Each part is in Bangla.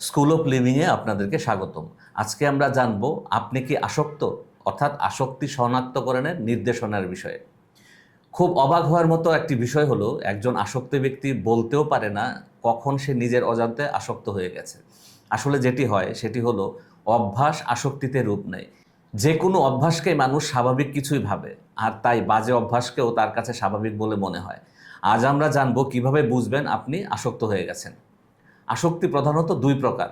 স্কুল অফ লিভিংয়ে আপনাদেরকে স্বাগতম। আজকে আমরা জানব, আপনি কি আসক্ত? অর্থাৎ আসক্তি শনাক্তকরণের নির্দেশনার বিষয়ে। খুব অবাক হওয়ার মতো একটি বিষয় হলো, একজন আসক্ত ব্যক্তি বলতেও পারে না কখন সে নিজের অজান্তে আসক্ত হয়ে গেছে। আসলে যেটি হয়, সেটি হলো অভ্যাস আসক্তিতে রূপ নেয়। যে কোনো অভ্যাসকেই মানুষ স্বাভাবিক কিছুই ভাবে, আর তাই বাজে অভ্যাসকেও তার কাছে স্বাভাবিক বলে মনে হয়। আজ আমরা জানব কীভাবে বুঝবেন আপনি আসক্ত হয়ে গেছেন। আসক্তি প্রধানত দুই প্রকার।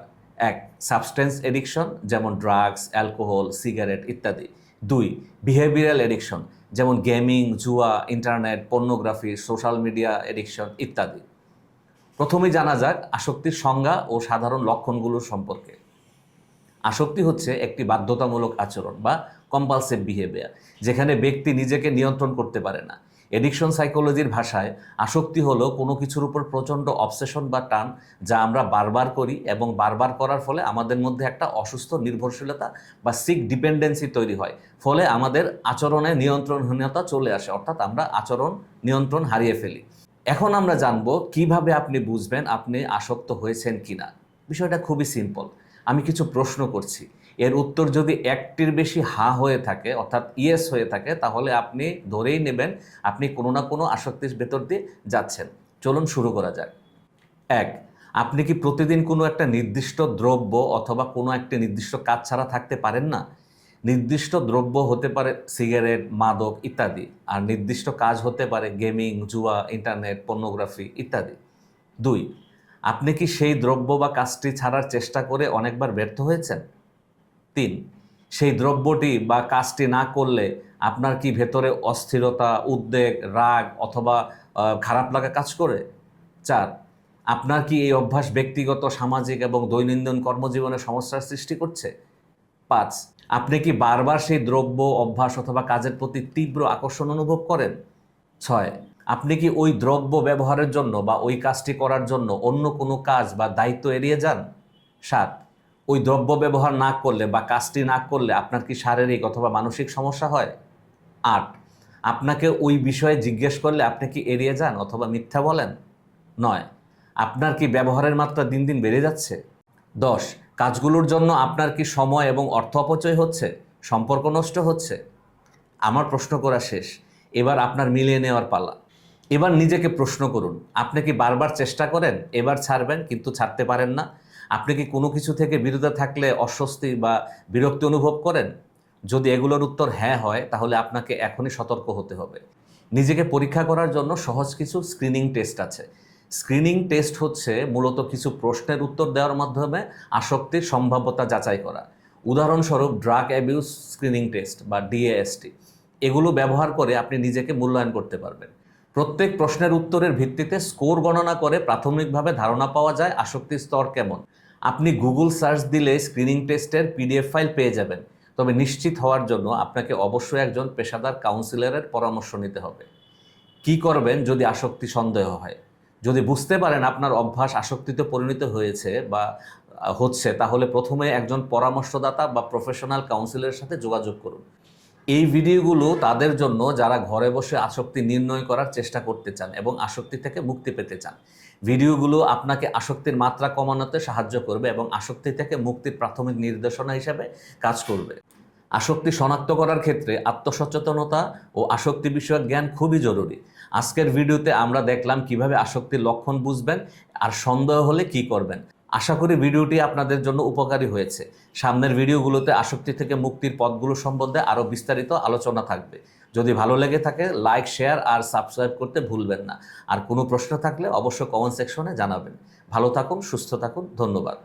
এক সাবস্টেন্স এডিকশন যেমন ড্রাগস অ্যালকোহল সিগারেট ইত্যাদি। দুই বিহেভিয়ারাল এডিকশন যেমন গেমিং জুয়া internet pornography social media addiction ইত্যাদি। প্রথমেই জানা যাক আসক্তির সংজ্ঞা ও সাধারণ লক্ষণগুলোর সম্পর্কে। আসক্তি হচ্ছে একটি বাধ্যতামূলক আচরণ বা কম্পালসিভ বিহেভিয়ার যেখানে ব্যক্তি নিজেকে নিয়ন্ত্রণ করতে পারে না। এডিকশন সাইকোলজির ভাষায় আসক্তি হলো কোনো কিছুর উপর প্রচণ্ড অবসেশন বা টান যা আমরা বারবার করি এবং বারবার করার ফলে আমাদের মধ্যে একটা অসুস্থ নির্ভরশীলতা বা সিক ডিপেন্ডেন্সি তৈরি হয়। ফলে আমাদের আচরণে নিয়ন্ত্রণহীনতা চলে আসে, অর্থাৎ আমরা আচরণ নিয়ন্ত্রণ হারিয়ে ফেলি। এখন আমরা জানব কীভাবে আপনি বুঝবেন আপনি আসক্ত হয়েছেন কিনা। বিষয়টা খুবই সিম্পল আমি কিছু প্রশ্ন করছি। এর উত্তর যদি একটির বেশি হা হয়ে থাকে, অর্থাৎ ইয়েস হয়ে থাকে, তাহলে আপনি ধরেই নেবেন, আপনি কোনো না কোনো আসক্তির ভেতর দিয়ে যাচ্ছেন। চলুন শুরু করা যাক। এক, আপনি কি প্রতিদিন কোনো একটা নির্দিষ্ট দ্রব্য অথবা কোনো একটি নির্দিষ্ট কাজ ছাড়া থাকতে পারেন না? নির্দিষ্ট দ্রব্য হতে পারে সিগারেট, মাদক ইত্যাদি, আর নির্দিষ্ট কাজ হতে পারে গেমিং, জুয়া, ইন্টারনেট, পর্নোগ্রাফি ইত্যাদি। দুই, আপনি কি সেই দ্রব্য বা কাজটি ছাড়ার চেষ্টা করে অনেকবার ব্যর্থ হয়েছেন? তিন। সেই দ্রব্যটি বা কাজটি না করলে আপনার কি ভেতরে অস্থিরতা, উদ্বেগ, রাগ অথবা খারাপ লাগা কাজ করে? চার, আপনার কি এই অভ্যাস ব্যক্তিগত, সামাজিক এবং দৈনন্দিন কর্মজীবনে সমস্যার সৃষ্টি করছে? পাঁচ, আপনি কি বারবার সেই দ্রব্য, অভ্যাস অথবা কাজের প্রতি তীব্র আকর্ষণ অনুভব করেন? ছয়, আপনি কি ওই দ্রব্য ব্যবহারের জন্য বা ওই কাজটি করার জন্য অন্য কোনো কাজ বা দায়িত্ব এড়িয়ে যান? সাত ওই দ্রব্য ব্যবহার না করলে বা কাজটি না করলে আপনার কি শারীরিক অথবা মানসিক সমস্যা হয়? আট, আপনাকে ওই বিষয়ে জিজ্ঞেস করলে আপনি কি এড়িয়ে যান অথবা মিথ্যা বলেন? নয়, আপনার কি ব্যবহারের মাত্রা দিন দিন বেড়ে যাচ্ছে? দশ, কাজগুলোর জন্য আপনার কি সময় এবং অর্থ অপচয় হচ্ছে? সম্পর্ক নষ্ট হচ্ছে? আমার প্রশ্ন করা শেষ, এবার আপনার মিলিয়ে নেওয়ার পালা। এবার নিজেকে প্রশ্ন করুন, আপনি কি বারবার চেষ্টা করেন? এবার ছাড়বেন, কিন্তু ছাড়তে পারেন না? আপনি কি কোনো কিছু থেকে বিরত থাকলে অস্বস্তি বা বিরক্তি অনুভব করেন? যদি এগুলোর উত্তর হ্যাঁ হয়, তাহলে আপনাকে এখনই সতর্ক হতে হবে। নিজেকে পরীক্ষা করার জন্য সহজ কিছু স্ক্রিনিং টেস্ট আছে। স্ক্রিনিং টেস্ট হচ্ছে মূলত কিছু প্রশ্নের উত্তর দেওয়ার মাধ্যমে আসক্তির সম্ভাব্যতা যাচাই করা। উদাহরণস্বরূপ ড্রাগ অ্যাবিউজ স্ক্রিনিং টেস্ট বা ডিএএসটি এগুলো ব্যবহার করে আপনি নিজেকে মূল্যায়ন করতে পারবেন। প্রত্যেক প্রশ্নের উত্তরের ভিত্তিতে স্কোর গণনা করে প্রাথমিকভাবে ধারণা পাওয়া যায় আসক্তির স্তর কেমন। আপনি গুগল সার্চ দিলে স্ক্রিনিং টেস্টের পিডিএফ ফাইল পেয়ে যাবেন। তবে নিশ্চিত হওয়ার জন্য আপনাকে অবশ্যই একজন পেশাদার কাউন্সিলরের পরামর্শ নিতে হবে। কি করবেন যদি আসক্তি সন্দেহ হয়? যদি বুঝতে পারেন আপনার অভ্যাস আসক্তিতে পরিণত হয়েছে বা হচ্ছে, তাহলে প্রথমে একজন পরামর্শদাতা বা প্রফেশনাল কাউন্সিলরের সাথে যোগাযোগ করুন। এই ভিডিওগুলো তাদের জন্য যারা ঘরে বসে আসক্তি নির্ণয় করার চেষ্টা করতে চান এবং আসক্তি থেকে মুক্তি পেতে চান, ভিডিওগুলো আপনাকে আসক্তির মাত্রা কমানোতে সাহায্য করবে এবং আসক্তি থেকে মুক্তির প্রাথমিক নির্দেশনা হিসেবে কাজ করবে। আসক্তি শনাক্ত করার ক্ষেত্রে আত্মসচেতনতা ও আসক্তি বিষয়ক জ্ঞান খুবই জরুরি। আজকের ভিডিওতে আমরা দেখলাম কীভাবে আসক্তির লক্ষণ বুঝবেন আর সন্দেহ হলে কি করবেন। আশা করি ভিডিওটি আপনাদের জন্য উপকারী হয়েছে। সামনের ভিডিওগুলোতে আসক্তি থেকে মুক্তির পথগুলো সম্বন্ধে আরও বিস্তারিত আলোচনা থাকবে। যদি ভালো লেগে থাকে লাইক শেয়ার আর সাবস্ক্রাইব করতে ভুলবেন না। আর কোনো প্রশ্ন থাকলে অবশ্য কমেন্ট সেকশনে জানাবেন। ভালো থাকুন, সুস্থ থাকুন, ধন্যবাদ।